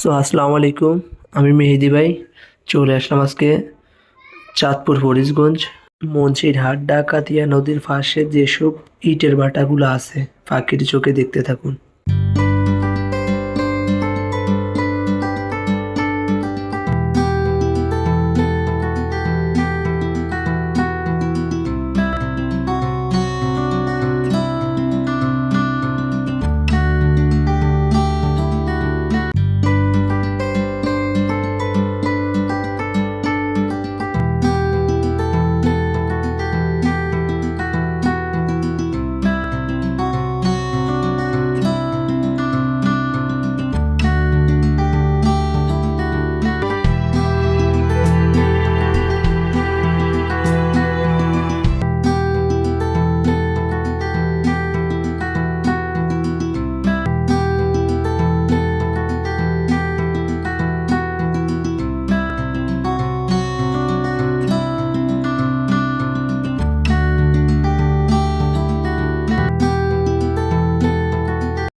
So আসসালামু আলাইকুম। আমি মেহেদি ভাই। চলে আসলাম আজকে চাঁদপুর ফরিশগঞ্জ মঞ্চিরহাট ডাকাতিয়া, নদীর পাশে যেসব ইটের ভাটাগুলো আছে, পাখির চোখে দেখতে থাকুন।